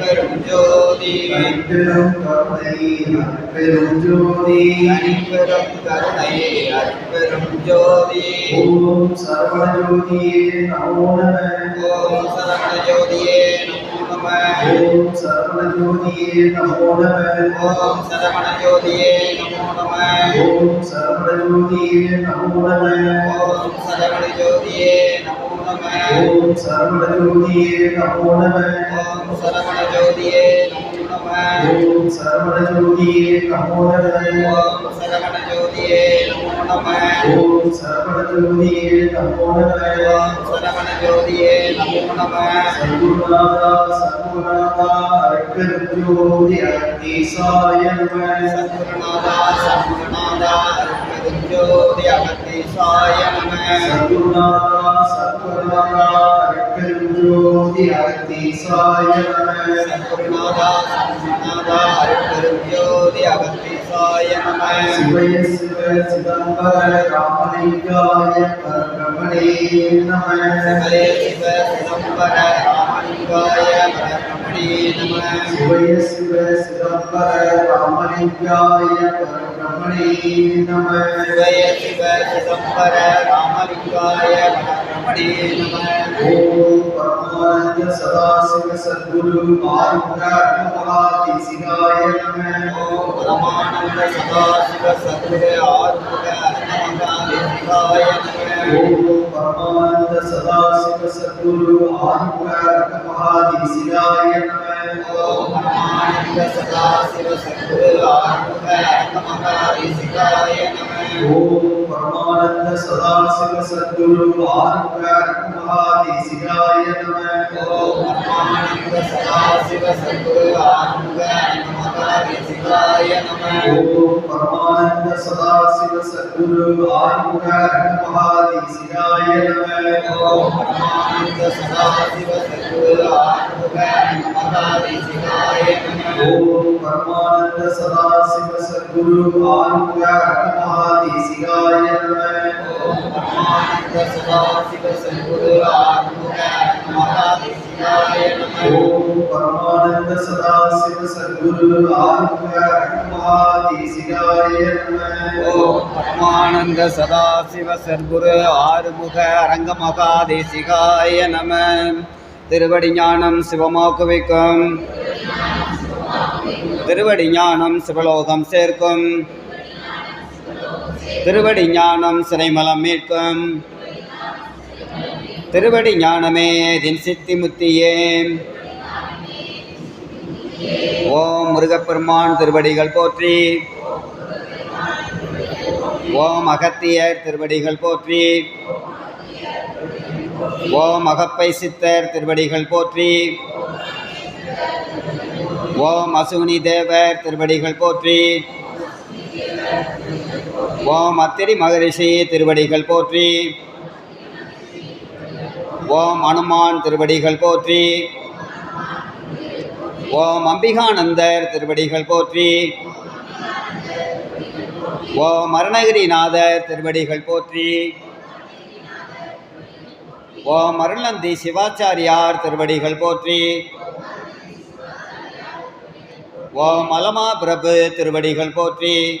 ஜோதி தனிப்பெரும் கருணை அருட்பெரும் ஜோதி தனிப்பெரும் கருணை அருட்பெரும் ஜோதி ஓம் சரவண ஜோதியே நமோ நம ஓம் சரவண ஜோதியே நமோ நம ஓம் சரவண ஜோதியே நமோ நம ஓம் சரவண ஜோதியே நமோ நம ஓம் சரவண ஜோதியே நமோ நம ஓம் சரவண ஜோதியே நமோ நம ஓம் சரவண ஜோதியே நமோ நம ஓம் சரவண सर्वनेन्द्रिये नमो। नमः। ॐ सर्वणज्योतिये नमो नमः ॐ सर्वणज्योतिये नमो नमः ॐ सर्वणज्योतिये नमो नमः ॐ सर्वणज्योतिये नमो नमः सर्वनाथा सर्वनाथा अर्कज्योतिरग्निसाय नमः सर्वनाथा सर्वनाथा अर्कज्योतिरग्निसाय नमः सर्वनाथा सर्वनाथा ஜோதி அக்னிசாய நம சத்குருநாதா சத்குருநாதா அருட்பெரும் ஜோதி அகத்தீசாய நம. சிவய சிவ சிதம்பர ராமலிங்காய பரமணே நம சிவலே சிவ சிதம்பர ராமலிங்காய பரமணி நம சிவய சிவ சிதம்பர ராமலிங்காய பரமணே நம சிவய சிவ சிதம்பர ராமலிங்காய सदाशिवसद्गुरुमारुगात्मवादिशिवाय नमः। ॐ परमानन्द सदाशिवसद्गुरुमारुगात्मवादिशिवाय नमः ॐ परमानन्द सदाशिवसद्गुरुमारुगात्मवादिशिवाय नमः ॐ परमानन्द सदाशिवसद्गुरुमारुगात्मवादिशिवाय नमः ॐ परमानंद सदा शिव सद्गुरु आरंभ महादेशिकाय नमः ओम परमानंद सदा शिव सद्गुरु आरंभ महादेशिकाय नमः ओम परमानंद सदा शिव सद्गुरु आरंभ महादेशिकाय नमः ओम परमानंद सदा शिव सद्गुरु आरंभ महादेशिकाय नमः ओम परमानंद सदा शिव सद्गुरु आरंभ महादेशिकाय ஓம் பரமானந்த சதாசிவ சத்குரு ஆர்வ ஆறுமுக அரங்க மகாதேசிகாய நம திருவடி ஞானம் சிவமாக்குவிக்கும் திருவடி ஞானம் சிவலோகம் சேர்க்கும் திருவடி ஞானம் சிறைமலம் மீட்கும். திருவடி ஞானமே தின் சித்தி முத்தியே. ஓம் முருகப்பெருமான் திருவடிகள் போற்றி. ஓம் அகத்தியர் திருவடிகள் போற்றி. ஓம் அகப்பை சித்தர் திருவடிகள் போற்றி. ஓம் அசுவினி தேவர் திருவடிகள் போற்றி. ஓம் அத்திரி மகரிஷி திருவடிகள் போற்றி. ஓம் அனுமான் திருவடிகள் போற்றி. ஓம் அம்பிகானந்தர் திருவடிகள் போற்றி. ஓம் அருணகிரிநாதர் திருவடிகள் போற்றி. ஓம் அருள்நந்தி சிவாச்சாரியார் திருவடிகள் போற்றி. ஓம் அலமா பிரபு திருவடிகள் போற்றி.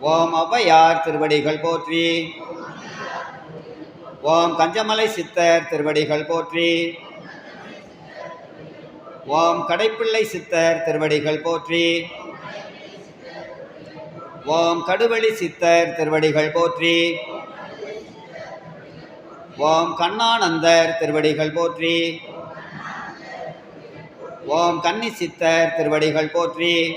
ஓம் ஔவையார் திருவடிகள் போற்றி. ஓம் கஞ்சமலை சித்தர் திருவடிகள் போற்றி. ஓம் கடைப்பிள்ளை சித்தர் திருவடிகள் போற்றி. ஓம் கடுவழி சித்தர் திருவடிகள் போற்றி. ஓம் கண்ணானந்தர் திருவடிகள் போற்றி. ஓம் கன்னி சித்தர் திருவடிகள் போற்றி.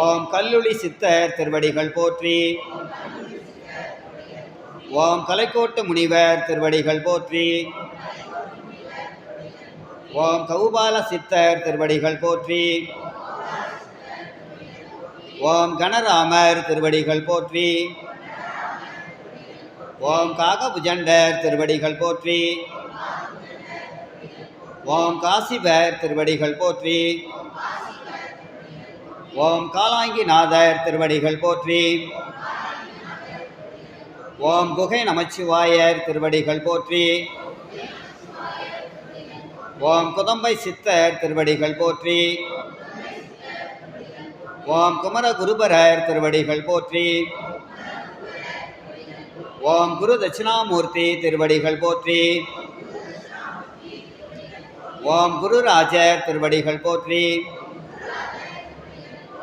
ஓம் கல்லுளி சித்தர் திருவடிகள் போற்றி. ஓம் கலைக்கோட்டு முனிவர் திருவடிகள் போற்றி. ஓம் கௌபால சித்தர் திருவடிகள் போற்றி. ஓம் கணராமர் திருவடிகள் போற்றி. ஓம் காகபுஜண்டர் திருவடிகள் போற்றி. ஓம் காசிபர் திருவடிகள் போற்றி. ஓம் காலாங்கிநாதர் திருவடிகள் போற்றி. ஓம் குகை நமச்சிவாயர் திருவடிகள் போற்றி. ஓம் குதம்பை சித்தர் திருவடிகள் போற்றி. ஓம் குமர குருபரர் திருவடிகள் போற்றி. ஓம் குரு தட்சிணாமூர்த்தி திருவடிகள் போற்றி. ஓம் குருராஜர் திருவடிகள் போற்றி.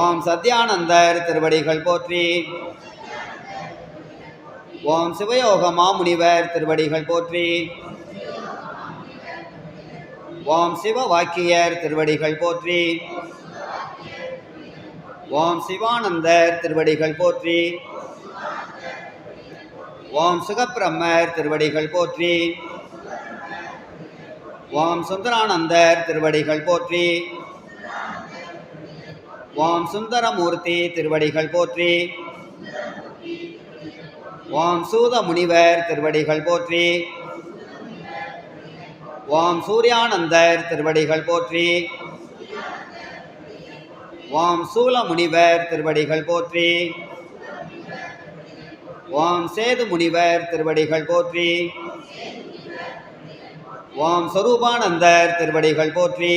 ஓம் சத்யானந்தர் திருவடிகள் போற்றி. ஓம் சிவயோக மாமுனிவர் திருவடிகள் போற்றி. ஓம் சிவ வாக்கியர் திருவடிகள் போற்றி. ஓம் சிவானந்தர் திருவடிகள் போற்றி. ஓம் சுகப்பிரம்மர் திருவடிகள் போற்றி. ஓம் சுந்தரானந்தர் திருவடிகள் போற்றி. ஓம் சுந்தரமூர்த்தி திருவடிகள் போற்றி. ஓம் சூத முனிவர் திருவடிகள் போற்றி. ஓம் சூர்யானந்தர் திருவடிகள் போற்றி. ஓம் சூல முனிவர் திருவடிகள் போற்றி. ஓம் சேது முனிவர் திருவடிகள் போற்றி. ஓம் சொரூபானந்தர் திருவடிகள் போற்றி.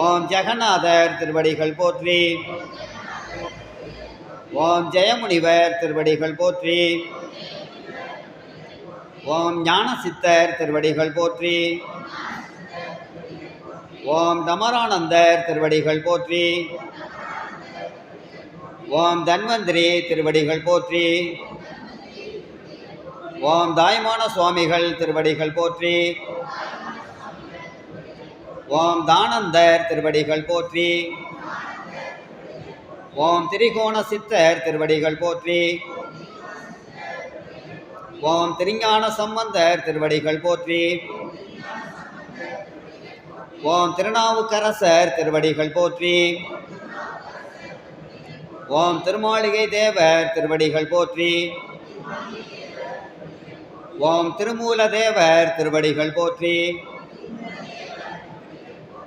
ஓம் ஜெகநாதர் திருவடிகள் போற்றி. ஓம் ஜெயமுனிவர் திருவடிகள் போற்றி. ஓம் ஞானசித்தர் திருவடிகள் போற்றி. ஓம் தமரானந்தர் திருவடிகள் போற்றி. ஓம் தன்வந்திரி திருவடிகள் போற்றி. ஓம் தாய்மான சுவாமிகள் திருவடிகள் போற்றி. ஓம் தானந்தர் திருவடிகள் போற்றி. ஓம் திரிகோண சித்தர் திருவடிகள் போற்றி. ஓம் திருஞான சம்பந்தர் திருவடிகள் போற்றி. ஓம் திருநாவுக்கரசர் திருவடிகள் போற்றி. ஓம் திருமாளிகை தேவர் திருவடிகள் போற்றி. ஓம் திருமூல தேவர் திருவடிகள் போற்றி.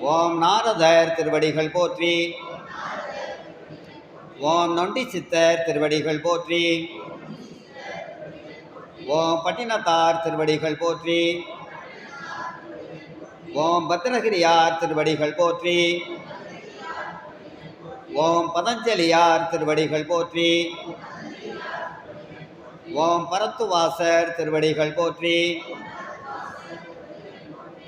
ஓம் நாரதர் திருவடிகள் போற்றி. ஓம் நொண்டி சித்தர் திருவடிகள் போற்றி. ஓம் பட்டினத்தார் திருவடிகள் போற்றி. ஓம் பத்ரகிரியார் திருவடிகள் போற்றி. ஓம் பதஞ்சலியார் திருவடிகள் போற்றி. ஓம் பரத்துவாசர் திருவடிகள் போற்றி.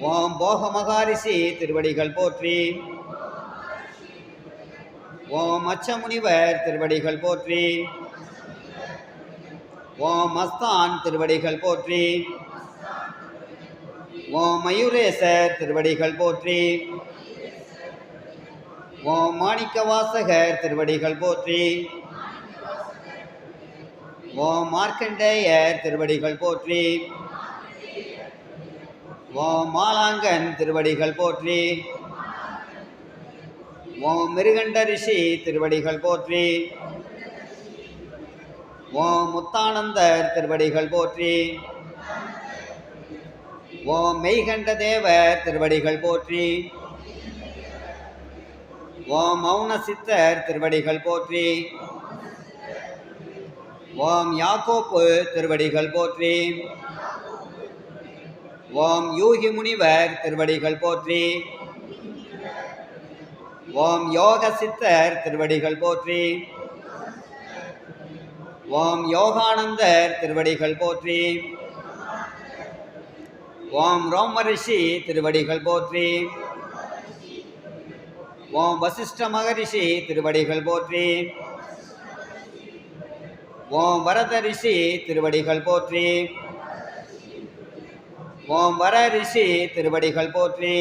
ஓம் போக மகாரிஷி திருவடிகள் போற்றி. ஓம் அச்சமுனிவர் திருவடிகள் போற்றி. ஓம் மஸ்தான் திருவடிகள் போற்றி. ஓம் மயூரேசர் திருவடிகள் போற்றி. ஓம் மாணிக்க வாசகர் திருவடிகள் போற்றி. ஓம் மார்க்கண்டேயர் திருவடிகள் போற்றி. ஓம் மாலாங்கன் திருவடிகள் போற்றி. ஓம் மிருகண்ட ரிஷி திருவடிகள் போற்றி. ஓம் முத்தானந்தர் திருவடிகள் போற்றி. ஓம் மெய்கண்ட தேவர் திருவடிகள் போற்றி. ஓம் மௌன சித்தர் திருவடிகள் போற்றி. ஓம் யாக்கோப்பு திருவடிகள் போற்றி. ஓம் யூகி முனிவர் திருவடிகள் போற்றி. ஓம் யோக சித்தர் திருவடிகள் போற்றி. ஓம் யோகானந்தர் திருவடிகள் போற்றி. ஓம் ரோம ரிஷி திருவடிகள் போற்றி. ஓம் வசிஷ்ட மகரிஷி திருவடிகள் போற்றி. ஓம் வரத ரிஷி திருவடிகள் போற்றி. ஓம் வர ரிஷி திருவடிகள் போற்றி.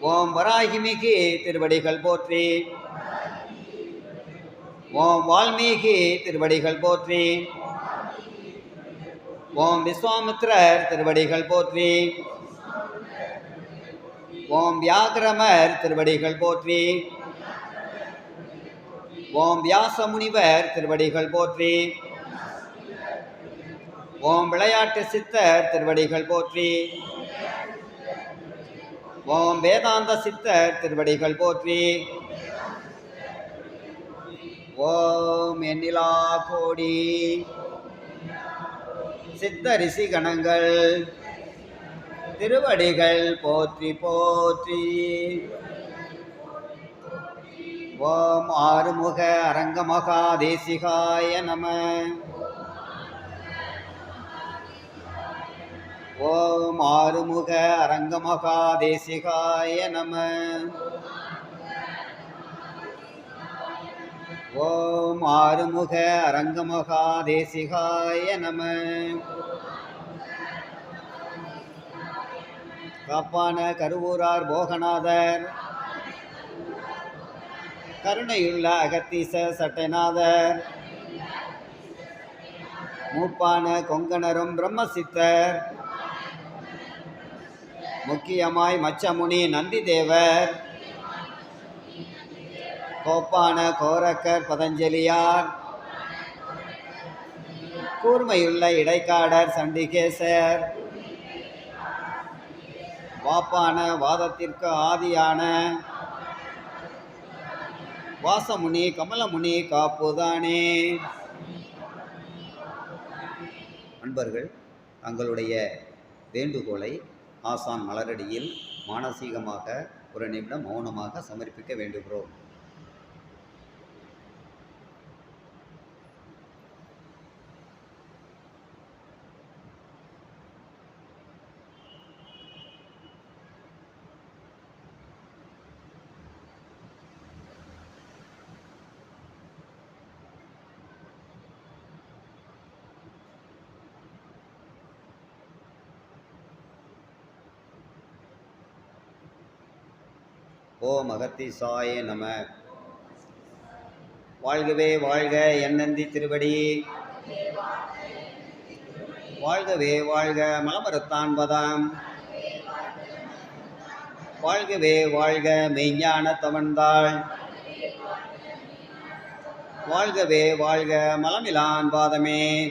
ஓம் வராகிமிகி திருவடிகள் போற்றி. ஓம் வால்மீகி திருவடிகள் போற்றி. ஓம் விஸ்வாமித்ரர் திருவடிகள் போற்றி. ஓம் வியாகிரமர் திருவடிகள் போற்றி. ஓம் வியாச முனிவர் திருவடிகள் போற்றி. ஓம் விளையாட்டு சித்தர் திருவடிகள் போற்றி. ஓம் வேதாந்த சித்தர் திருவடிகள் போற்றி. ஓம் எண்ணிலா கோடி. சித்த ரிஷி கணங்கள். திருவடிகள் போற்றி போற்றி. ஓம் ஆறுமுக அரங்கமகா தேசிகாய நம. ஓம் ஆறுமுக அரங்கமகா தேசிகாய நம. ஓம் ஆறுமுக அரங்கமகா தேசிகாய நம. காப்பான கருவூரார் போகநாதர். கருணையுள்ள அகத்தீச சட்டைநாதர். மூப்பான கொங்கணரும் பிரம்மசித்தர். முக்கியமாய் மச்சமுனி நந்திதேவர் கோப்பான கோரக்கர் பதஞ்சலியார். கூர்மையுள்ள இடைக்காடர் சண்டிகேசர். வாப்பான வாதத்திற்கு ஆதியான வாசமுனி கமலமுனி காப்புதானே. அன்பர்கள் தங்களுடைய வேண்டுகோளை ஆசான் மலரடியில் மானசீகமாக ஒரு நிமிடம் மௌனமாக சமர்ப்பிக்க வேண்டுகிறோம். ஓம் அகத்திசாய நம. வாழ்கவே வாழ்க என்னந்தி திருவடி. வாழ்கவே வாழ்க மலமறுத்தான் பதாம் வாழ்கவே வாழ்க மெய்ஞான தவன்தாள் வாழ்கவே வாழ்க மலமிலான் பாதமே.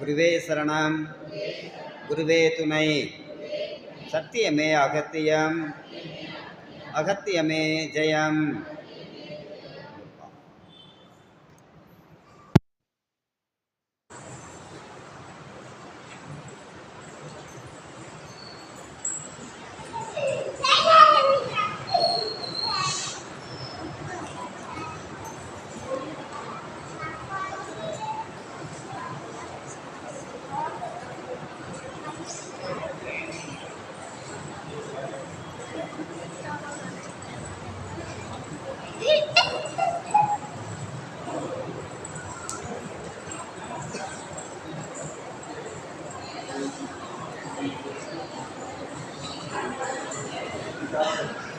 குருவே சரணம். குருவே துணை. சத்தியமே அகத்தியம். அகத்தியமே ஜெயம். Jahre.